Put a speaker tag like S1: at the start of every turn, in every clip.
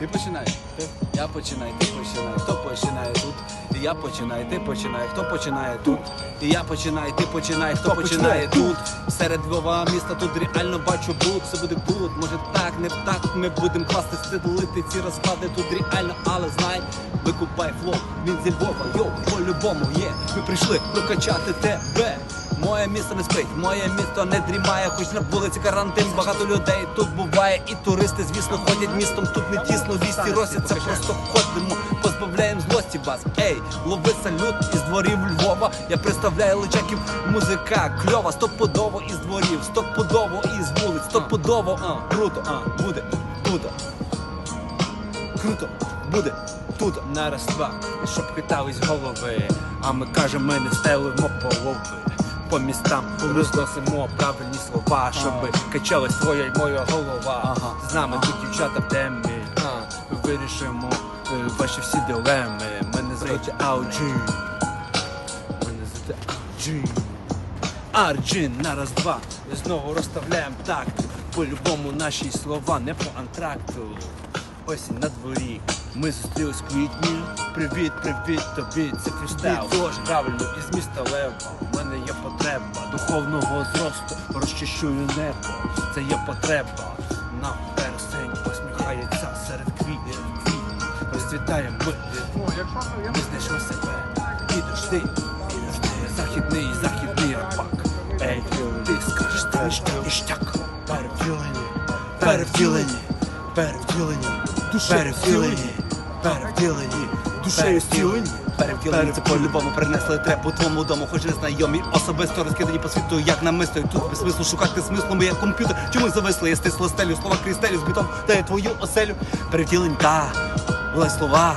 S1: Ти починай. Ти? Я починаю, ти починай. Хто починає тут? І я починаю, ти починай. Хто починає тут? І я починаю, ти починай. Хто починає тут? Серед Львова міста тут реально бачу бруд. Все буде тут. Може так, не так. Ми будемо класти стилити ці розклади тут реально, але знай, викупай флоу. Він зі Львова, йоу, по-любому є. Ми прийшли прокачати тебе. Моє місто не спить, моє місто не дрімає, хоч на вулиці карантин, багато людей тут буває, і туристи, звісно, ходять містом. Тут не тісно, вісті росяться, просто ходимо, позбавляємо злості вас. Ей, лови салют із дворів Львова. Я представляю личаків, музика кльова, стопудово із дворів, стопудово із вулиць, стопудово, а, круто, а, буде, круто. Круто, буде тут на раз два, щоб хитались голови. А ми кажемо, ми не стелимо полови. По містам розносимо правильні слова, щоб качалась твоя й моя голова. З нами тут дівчата в темі. Вирішимо е, ваші всі дилеми. Мене звати Ауджі. Мене звати Ауджі. Арджин на раз два. Знову розставляємо такт. По-любому наші слова не по антракту. Осінь на дворі. Ми зустрілись в квітні. Привіт, привіт тобі, це фрістайл. Тож правильно із міста Лева. У мене є потреба духовного зросту. Розчищую небо. Це є потреба. Нам персень посміхається серед квітів. Квіт. Розцвітає ми. Ми знайшли себе. Ідеш ти, ідеш ти. Західний, західний рапак. Ей, ти скажеш, ти ніштяк, ніштяк. Перевтілені, перевтілені, перевтілені, перевтілені, перевтілені, душею стілені. Перевтілені це по-любому принесли трепу твому дому, хоч незнайомі особисто розкидані по світу, як намисто. І Тут без смислу шукати смислу, ми як комп'ютер. Чому зависли? Я стисло стелю, слова крістелю з бітом дає твою оселю. Перевтілень, та, була слова.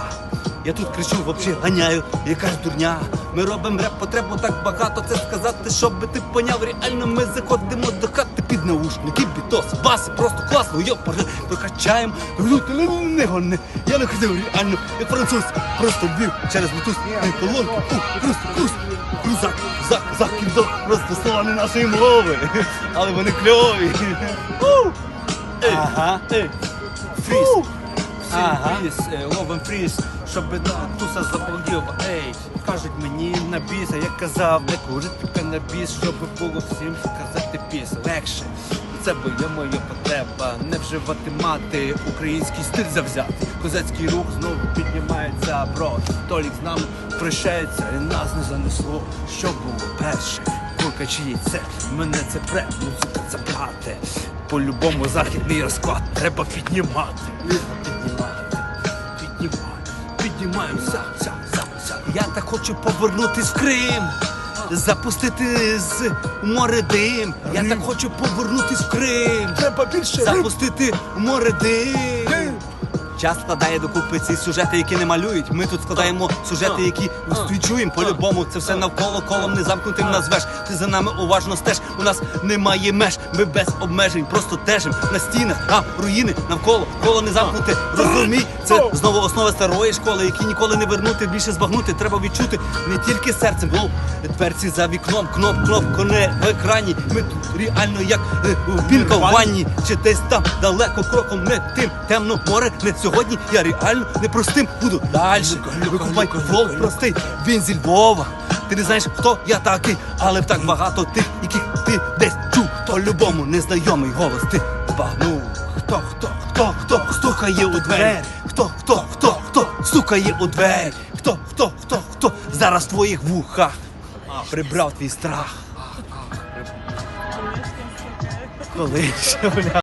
S1: Я тут кричу, вообще ганяю, яка ж дурня. Ми робимо реп, потребу так багато це сказати, щоб ти поняв. Реально ми заходимо до хати під наушники, бітос, баси, просто класно, йо, прокачаємо. Ну, не- гони. Я не ходив реально, як француз, просто вбив через бутуз, не колонку, у, крус, крус, крузак, зак, зак, кіндок, просто слова не нашої мови, але вони кльові.
S2: Ага.
S1: фріз. Ага. Фріз, е, ловим фріз, щоб на туса заблудів. Ей, кажуть мені на біс, а я казав, не курити канабіс, щоб було всім сказати піс. Легше. Це бо є моя потреба, не вживати мати, український стиль завзяти. Козацький рух знову піднімається, бро. Толік з нами прощається, і нас не занесло. Що було перше? Курка чи яйце, мене це пре, музика це плате. По-любому західний розклад треба піднімати. Піднімати, піднімати, піднімаємося. Ся, ся, ся. Я так хочу повернутись в Крим. Запустити з море дим. Я так хочу повернутись в Крим.
S2: Треба більше.
S1: Запустити море дим. Час складає докупи ці сюжети, які не малюють. Ми тут складаємо сюжети, які відчуємо по-любому. Це все навколо колом незамкнутим назвеш. Ти за нами уважно стеж. У нас немає меж. Ми без обмежень, просто тежим на стінах, а руїни навколо коло не замкнуте. Розумій, це знову основа старої школи, які ніколи не вернути, більше збагнути. Треба відчути не тільки серцем, воу, дверці за вікном, кноп, кнопку не в екрані. Ми тут реально як е, пінка в ванні, чи десь там далеко кроком не тим. Темно море не сьогодні. Я реально непростим буду далі. Викупай флоу простий. Він зі Львова. Ти не знаєш, хто я такий, але так багато тих, яких ти десь чув. По-любому незнайомий голос ти збагнув. Хто, хто, хто, хто стукає у двері? Хто, хто, хто, хто стукає у двері? Хто, хто, хто, хто зараз в твоїх вухах прибрав твій страх? Коли ще, бля.